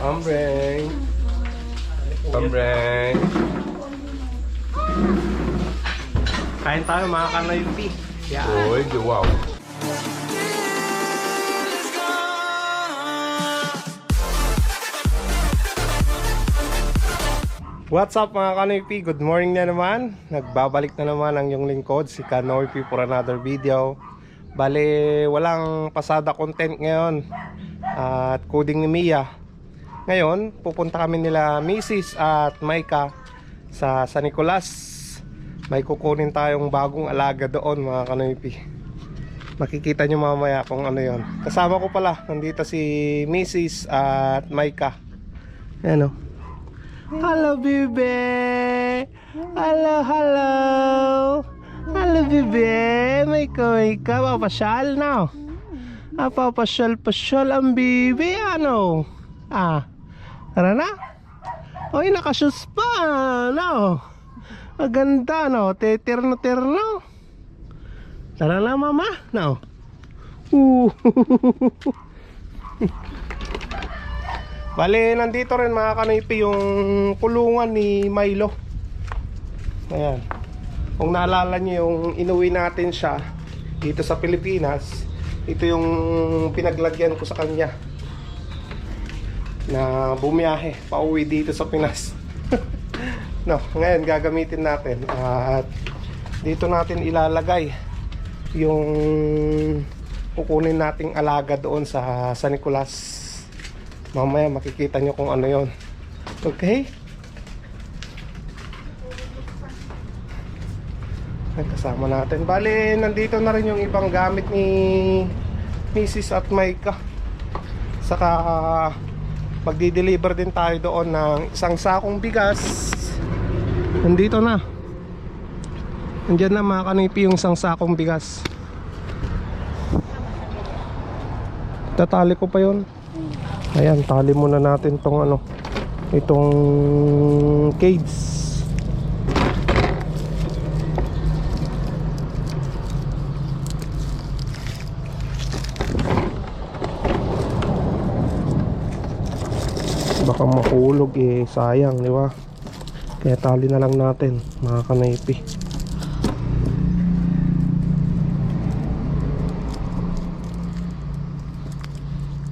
Pambreng. Pambreng. Kain tayo mga kanoypi. Yeah. Uy, wow. What's up mga kanoypi? Good morning na naman. Nagbabalik na naman ang yung lingkod, si Kanoypi for another video. Bale, walang pasada content ngayon. At coding ni Mia. Ngayon, pupunta kami nila Mrs. at Maika sa San Nicolas. May kukunin tayong bagong alaga doon mga kanoypi. Makikita nyo mamaya kung ano yon. Kasama ko pala, nandito si Mrs. at Maika. Ayan o. Hello, bebe! Hello, hello! Hello, bebe! May kaway ka, papasyal na. Ah, papasyal-pasyal ang bebe, ano? Ah, tara na. Oy, nakashoes pa, no? Maganda, no? Teterno-terno. Tara na, mama, no? Uh. Bale, nandito rin mga kanipi yung kulungan ni Milo. Ayan. Kung naalala nyo yung inuwi natin siya dito sa Pilipinas, ito yung pinaglagyan ko sa kanya na bumiyahe pauwi dito sa Pinas. no, ngayon gagamitin natin at dito natin ilalagay yung kukunin nating alaga doon sa San Nicolas. Mamaya makikita nyo kung ano yon. Okay? Ay, kasama natin. Bale, nandito na rin yung ibang gamit ni Mrs. at Maika. Saka magdi-deliver din tayo doon ng isang sakong bigas. Nandito na. Nandiyan na mga kanipi yung isang sakong bigas. Tatali ko pa yon. Ayan, tali muna natin tong ano, itong cage. Baka mahulog eh, sayang, di ba? Kaya tali na lang natin, mga kanaypi.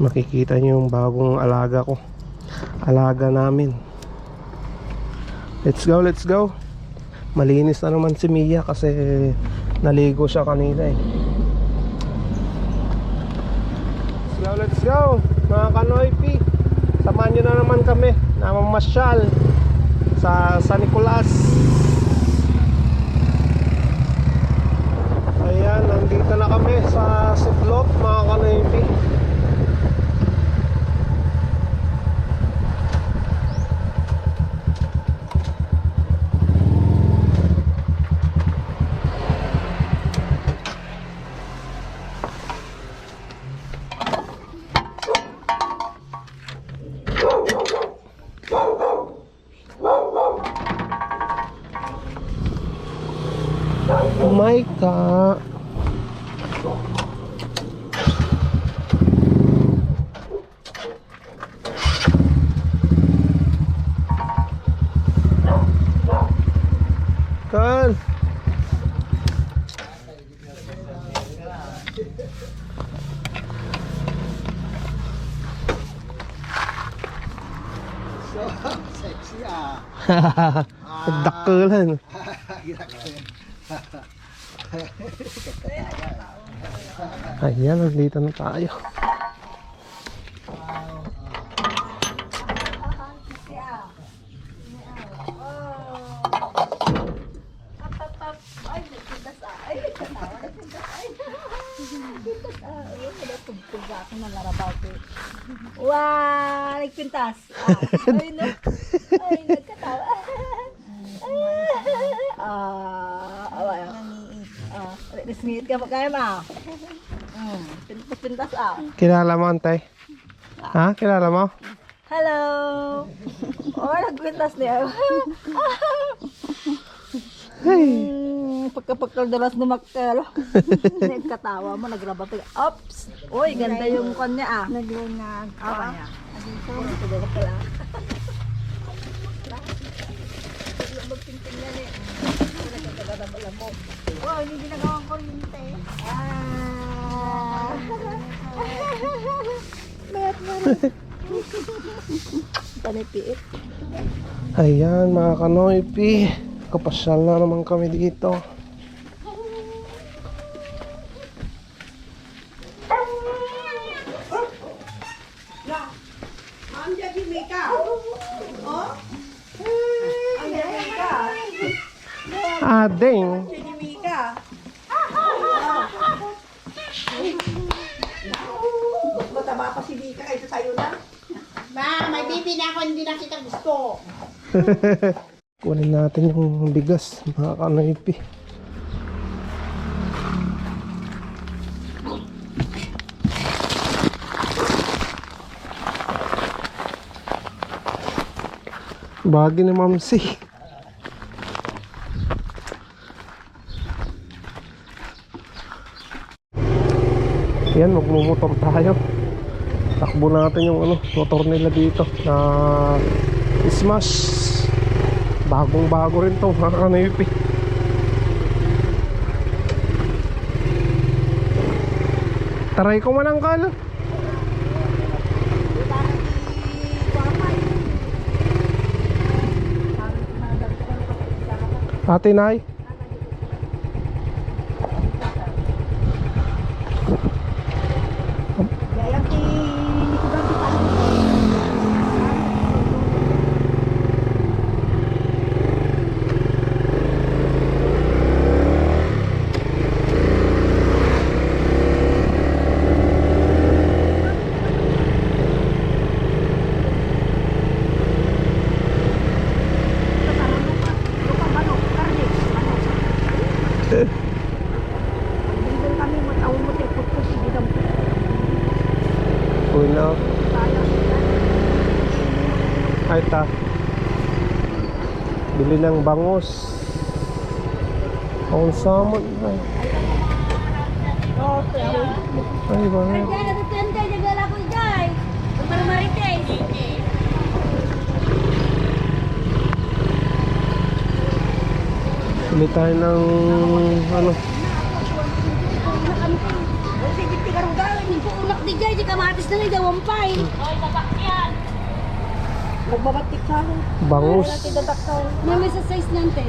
makikita nyo yung bagong alaga ko. Alaga namin. Let's go let's go. Malinis na naman si Mia kasi naligo siya kanina eh. Let's go let's go mga kanoypi samahan nyo na naman kami na mamasyal sa San Nicolas. Ayan nandito na kami sa Siplot mga kanoypi God. Kan. Sexy ah. Nagdakulan. Ayan, nandito na tayo. Ay, nagpintas ah. Ay, nagpintas. Ay, nagpintas ah. Ko. Wow, nagpintas. Ah, ay, no. Ay, nagkatawa. Ah, away. Ah, nasingit ka pa kaya ma. Hmm, pintas, pintas ah. Kilala mo, antay? Ha? Kilala mo? Hello. Oh, nagpintas niya. Hmm, pagkapagkaldalas ni Maktel. Nagkatawa mo, nagrabat ka. Ops! Uy, ganda yung kanya ah. Naglunag. Ah. Nagkakagabala mo. Wow, hindi ginagawang kuryente. Ah. Mayat na rin. Panipiit. Ayan mga kanoypi. Kapasyal na naman kami dito. Ading. Mataba pa si Vika kaysa sa'yo na. Ma, may bibi na ako, hindi na kita gusto. Kunin natin yung bigas mga kanoypi. Bagi ni Mamsi. Yan, magmumotor tayo. Takbo natin yung ano, motor nila dito na Smash. Bagong bago rin to, mga kanoypi. Taray ko man ang kala. Ate Nay. Yayang ti likudan ti pa. Hindi kami matawag mo tayo po si Bidang Uy na. Ay ta. Bili ng bangos. Ang samot. Ay, ay ba? Bili tayo ng ano. Sige, tigarong gawin. Hindi ko unak di dyan. Di kamatis na lang, dawampay. Oy, babakyan. Magbabatik ka. Bangus. May sa size nante.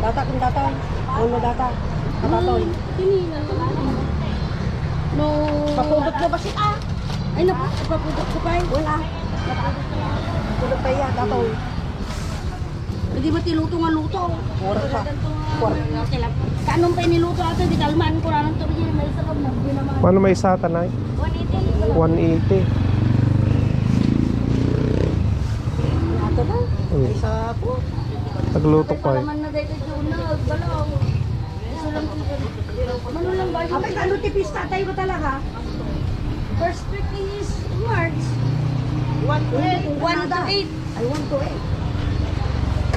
Data kung data. Uno data. Katatoy. Tinila. No. Papudot mo ba siya? Ah, Ay, napu, papudot ko pa eh. wala. Pudot pa yan, datoy. Hindi ba tiluto nga luto? Pura sa. Pura. Kanong pa niluto ato, di kalman ko na ng tubig may sa loob na. Paano may isa tanay? 180. 180. Ato na. Isa po. Tagluto pa eh. Kalaman na dito yung balaw. Isa lang ko. Ano lang ba yun? Abay, ano tipis tatay ko talaga? First week is March. One to eight. 1 to 8. Ay, one to eight.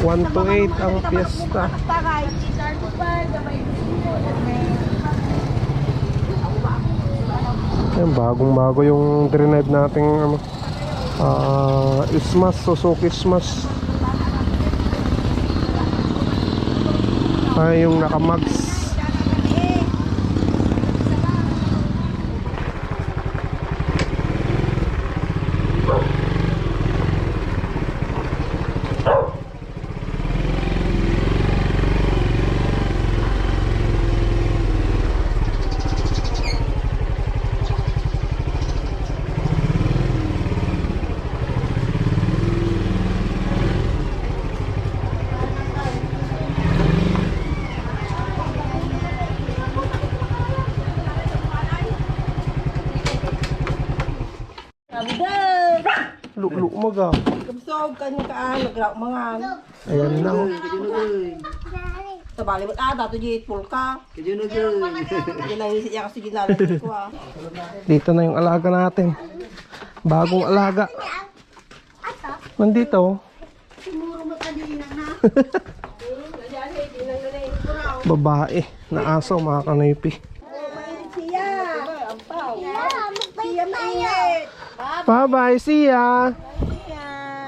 1 to 8 ang piyesta. Tagay. Start to 5. Gabay. Yan, bagong bago yung drive nating ano, ah Smash, Suzuki Smash. Ay, yung nakamags. Abdel! Lulu maga. Kamsog, kanya ka, nagraw mga. Ayan na oh. Sa bali mo, ah, dato di pulka. Kaya na gano'n. Kaya na isip niya kasi ginalasin ko ah. Dito na yung alaga natin. Bagong alaga. Nandito. Babae na aso mga kanipi. Siya! Siya mainit! Bye-bye. See ya.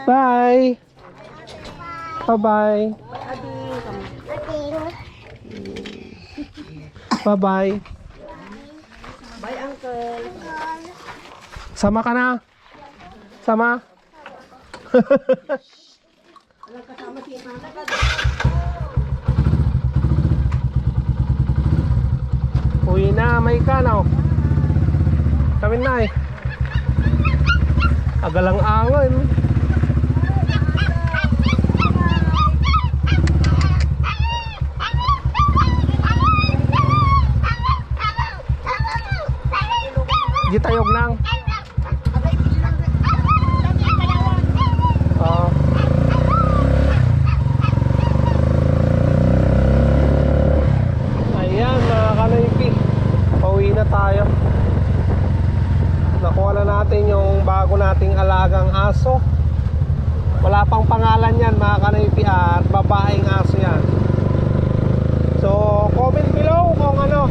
Bye. Bye-bye. Bye-bye. Bye, uncle. Sama ka na? Sama? Uwi na, may kanaw. Kami na eh. Agalang angon. Gitayog nang. Oo. Ayan, mga kanaypi. Pauwi na tayo. Nakuha na natin yung bago nating alagang aso. Wala pang pangalan yan mga kanaypi at babaeng aso yan. So, comment below kung ano,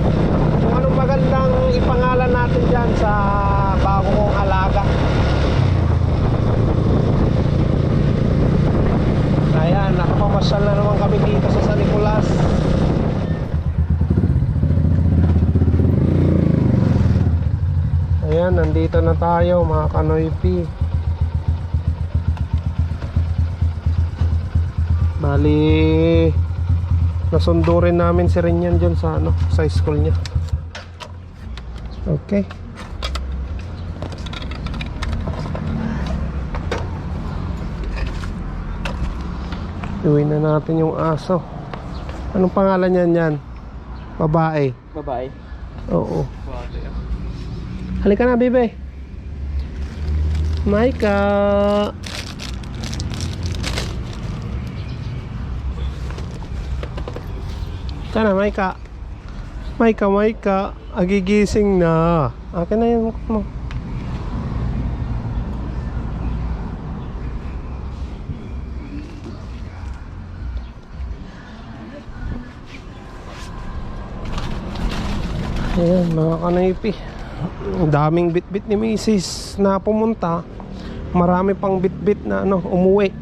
kung anong magandang ipangalan natin dyan sa bago kong alaga. Ayan, nakapamasyal na naman kami dito sa San Nicolas. Ayan, nandito na tayo mga kanoypi. Bali, nasundo rin namin si Rinyan dyan sa, ano, sa school niya. Okay. Iuwi na natin yung aso. Anong pangalan niyan yan? Babae. Babae. Oo. Halika na, bebe. Maika. Kana, Maika. Maika, Maika. Agigising na. Akin na mukha mo. Ayan, mga kanaypi. Daming bitbit ni Mrs. na pumunta. Marami pang bitbit na ano, umuwi.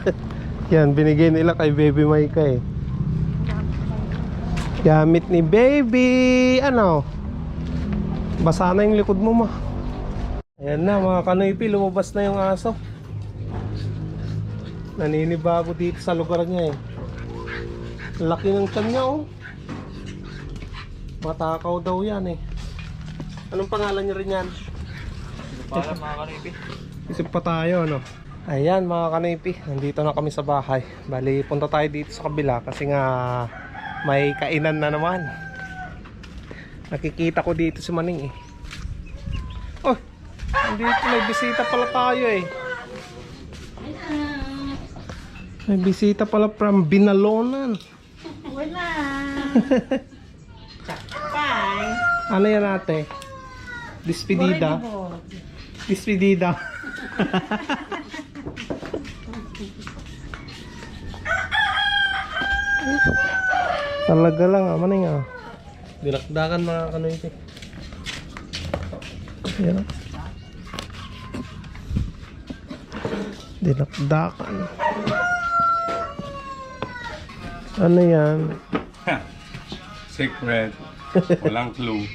Yan, binigay nila kay Baby Maika eh. Gamit ni Baby. Ano? Basa na yung likod mo ma. Ayan na mga kanaypi, lumabas na yung aso. Naninibago dito sa lugar niya eh. Laki ng tiyan niya oh. Matakaw daw yan eh. Anong pangalan niya rin yan? Para mga kanipi. Isip pa tayo ano. Ayan mga kanipi, nandito na kami sa bahay. Bali, punta tayo dito sa kabila kasi nga may kainan na naman. Nakikita ko dito si Maning eh. Oh, nandito may bisita pala tayo eh. May bisita pala from Binalonan. Wala. Bye. Ano yan ate? Despedida. Despedida. Talaga lang ah, maning ah. Dinakdakan mga kanoyte. Yan. Dinakdakan. Ano yan? Secret. Walang clue.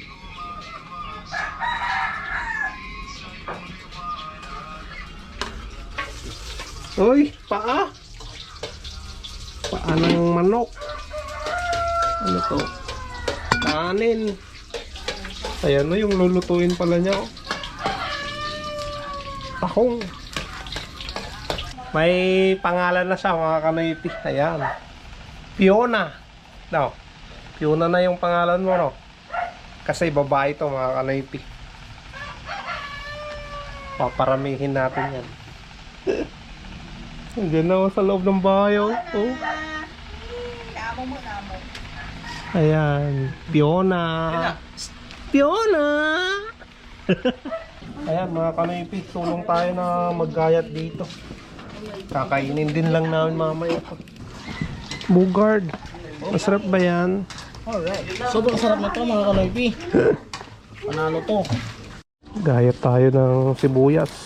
Uy, paa. Paa ng manok. Ano to? Kanin. Ayan na yung lulutuin pala niya. oh. Tahong. May pangalan na siya mga kanayti. Ayan. Fiona. No. Fiona na yung pangalan mo no. Kasi babae to mga kanayti. Paparamihin natin yan. Andiyan na ako sa loob ng bahay oh. oh. Ayan, Fiona. Fiona! Ayan mga kanipi, tulong tayo na maggayat dito. Kakainin din lang namin mamaya. Bugard. Masarap ba yan? Sobrang sarap na to mga kanipi. Panalo to. Gaya tayo ng sibuyas.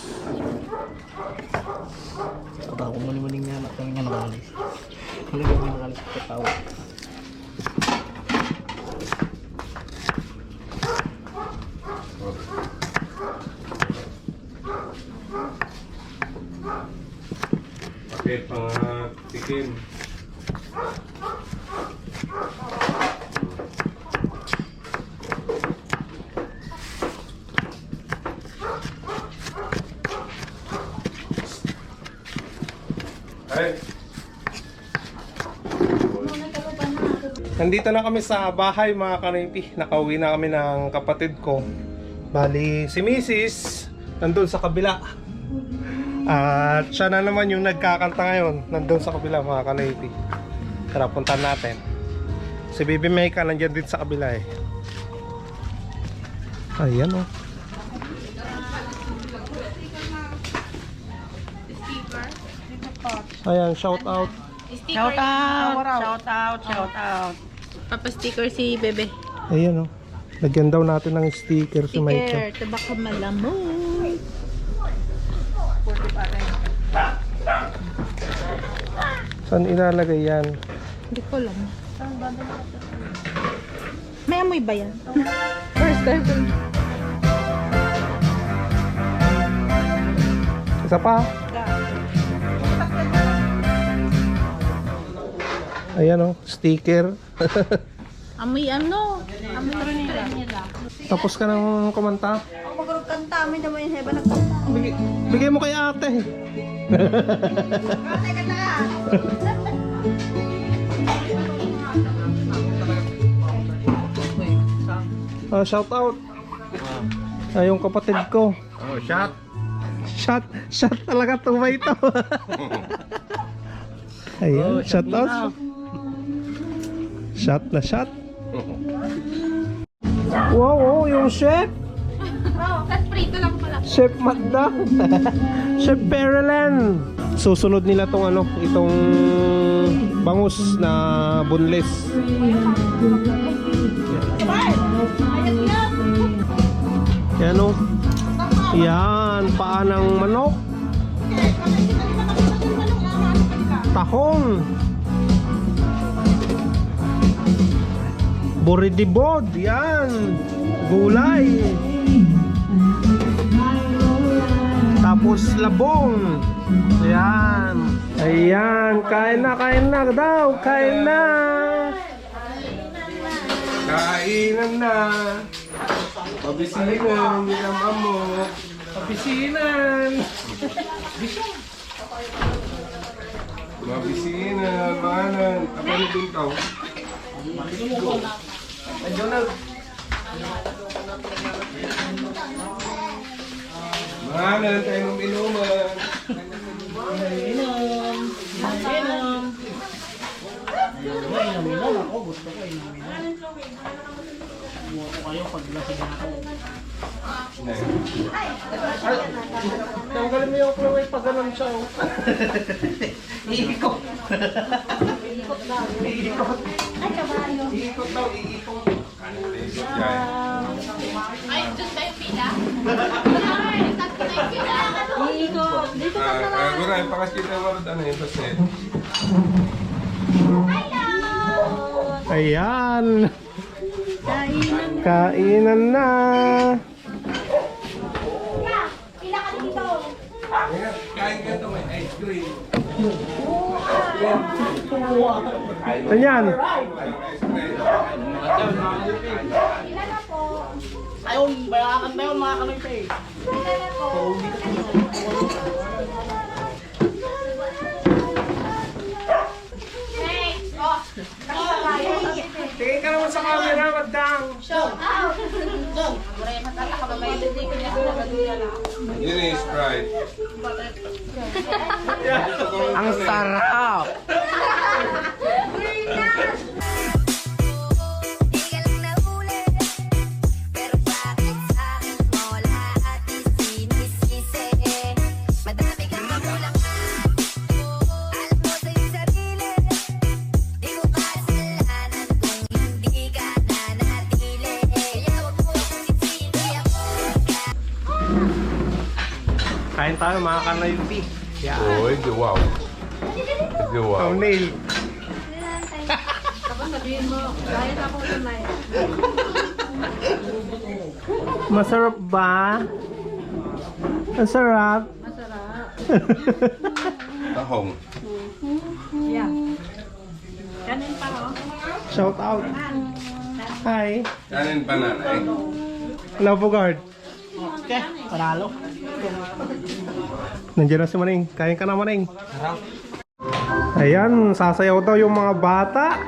Nakalis. Muli kami nakalis sa tao. Bakit mga Nandito na kami sa bahay mga kanipi. Nakauwi na kami ng kapatid ko. Bali, si Mrs. nandun sa kabila. At siya na naman yung nagkakanta ngayon. Nandun sa kabila mga kanipi. Tara, puntan natin. Si Baby Mecca nandiyan din sa kabila eh. Ayan oh. Ayan, shout out. Shout out! Shout out! Shout out! Papa-sticker si Bebe. Ayan oh. Lagyan daw natin ng sticker si Micah. Sticker, tabaka malamon. Saan ilalagay yan? Hindi ko alam. May amoy ba yan? First time ko. Isa pa. Ayan oh, sticker. Amoy ano? Amoy nila. Tapos ka nang kumanta. Ako magkanta, may naman yung heba nagkanta. Bigay, bigay mo kay ate. Ah, shout out. Ah, yung kapatid ko. oh, shot. Shot, shot talaga tumay ito. Ayan, shout out. Shot na shot. Wow, oh, yung chef. Chef Magda. Chef Perelan. Susunod nila tong ano, itong bangus na bunles. Yan o. Yan, paa ng manok. Tahong. Boridibod, yan. Gulay. Tapos labong. Ayan. Ayan, kain na, kain na daw. Kain na. Kainan na. Pabisinan, nilamam mo. Pabisinan. Mabisinan, manan. Apa ni bintang? Medyo Nagdunag. Mahanan tayo mong inuman. Inom. Inom. Inom. Inom. Ako gusto ko inom. Inom. Tanggalin mo yung kulay pag ganun siya. oh. Iikot. Iikot daw, iikot. Iikot. Dito Ah, ah, Guray, pakas kita marot ano yun, paset. Ayan. Kainan. Kainan na. Kain ka ito, may ice cream. Ayan. Ayun, bayakan ba yun mga Tingin ka naman sa camera, magdang. Yun yung Sprite. Ang sarap! Tayo mga kanoypi. Yan. Oy, wow. Wow. Thumbnail. Tapos sabihin mo, kaya na akong tunay. Masarap ba? Masarap. Masarap. Tahong. Yeah. Kanin pa, oh. Shout out. Hi. Kanin pa nanay. Hello, Bogard. Okay, panalo. Nandiyan na si Maning. Kain ka na, Maning. Ayan, sasayaw daw yung mga bata.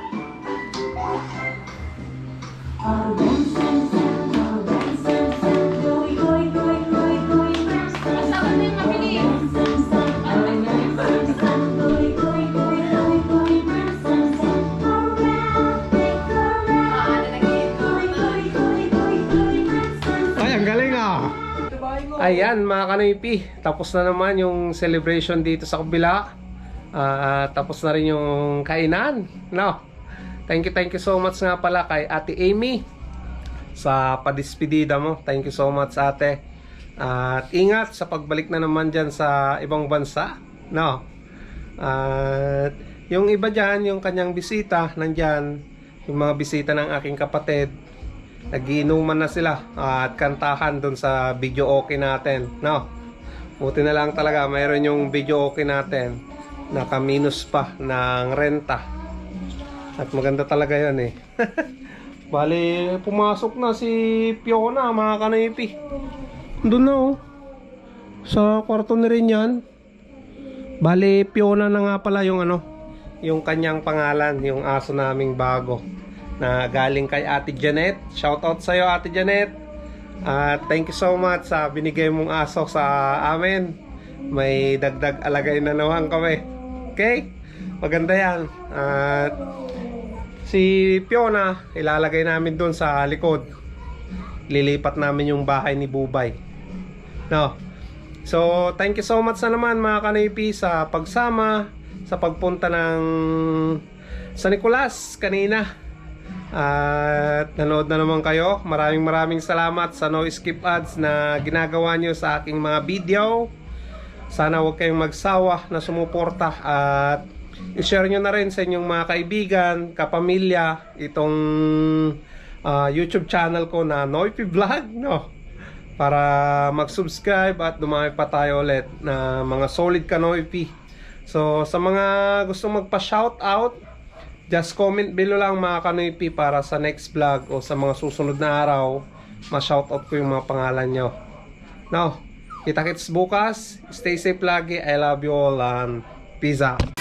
Ayan mga kanipi, tapos na naman yung celebration dito sa kabila. Ah, tapos na rin yung kainan. No? Thank you, thank you so much nga pala kay Ate Amy sa padispedida mo. Thank you so much ate. At ingat sa pagbalik na naman dyan sa ibang bansa. No? At yung iba dyan, yung kanyang bisita, nandyan, yung mga bisita ng aking kapatid, nagiinuman na sila at kantahan doon sa video okay natin. No? Buti na lang talaga mayroon yung video okay natin. Naka-minus pa ng renta. At maganda talaga yan eh. Bali, pumasok na si Fiona mga kanipi. Doon na oh. Sa kwarto na rin yan. Bali, Fiona na nga pala yung ano, yung kanyang pangalan, yung aso naming bago na galing kay Ate Janet. Shout out sa iyo Ate Janet. At thank you so much sa binigay mong aso sa amin. May dagdag alagay na naman kami. Okay? Maganda yan. At si Fiona, ilalagay namin doon sa likod. Lilipat namin yung bahay ni Bubay. No. So, thank you so much na naman mga kanipi sa pagsama, sa pagpunta ng sa Nicolas kanina. At nanood na naman kayo. Maraming maraming salamat sa no skip ads na ginagawa nyo sa aking mga video. Sana huwag kayong magsawa na sumuporta at i-share nyo na rin sa inyong mga kaibigan, kapamilya, itong ah, YouTube channel ko na Noipi Vlog, no? Para mag-subscribe at dumami pa tayo ulit na mga solid ka Noipi. So, sa mga gusto magpa-shoutout, just comment below lang mga kanoypi para sa next vlog o sa mga susunod na araw, ma-shoutout ko yung mga pangalan nyo. Now, kita-kits bukas. Stay safe lagi. I love you all and peace out.